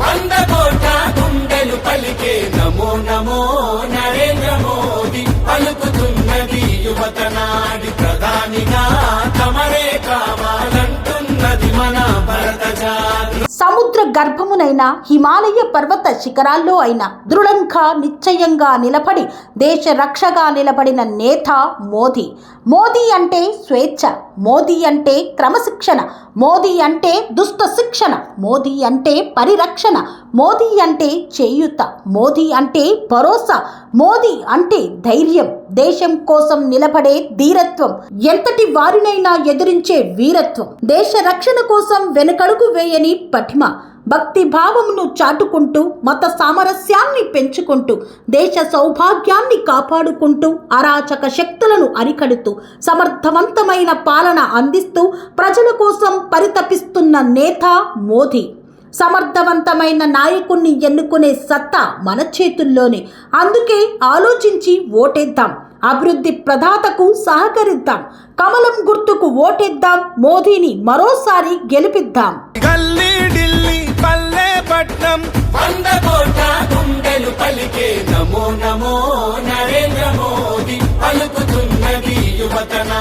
వంద కోట గుండెలు పలికే నమో నమో నరేంద్ర మోదీ. పలుకుతున్నది యువత నాడి ప్రధానిగా తమరే కావాలంటున్నది మన భరత జాతి సముద్ర గర్భమునైన హిమాలయ పర్వత శిఖరాల్లో అయిన దృఢంగా నిశ్చయంగా నిలబడి దేశ రక్షగా నిలబడిన నేత మోదీ. మోదీ అంటే స్వేచ్ఛ మోదీ అంటే క్రమశిక్షణ మోదీ అంటే దుష్ట శిక్షణ మోదీ అంటే పరిరక్షణ మోదీ అంటే చేయుత మోదీ అంటే భరోసా మోదీ అంటే ధైర్యం దేశం కోసం నిలబడే ధీరత్వం ఎంతటి వారినైనా ఎదిరించే వీరత్వం దేశ రక్షణ కోసం వెనుకడుగు వేయని పటిమ భక్తి భావమును చాటుకుంటూ మత సామరస్యాన్ని పెంచుకుంటూ దేశ సౌభాగ్యాన్ని కాపాడుకుంటూ అరాచక శక్తులను అరికడుతూ సమర్థవంతమైన పాలన అందిస్తూ ప్రజల కోసం పరితపిస్తున్న నేత మోదీ. సమర్థవంతమైన నాయకుణ్ణి ఎన్నుకునే సత్తా మన చేతుల్లోనే. అందుకే ఆలోచించి ఓటేద్దాం అభివృద్ధి ప్రదాతకు సహకరిద్దాం కమలం గుర్తుకు ఓటేద్దాం మోదీని మరోసారి గెలిపిద్దాం. పల్లె పట్నం వంద కోట గుండెలు పలికే నమో నమో నరేంద్ర మోదీ పలుకుతున్నది యువతనా.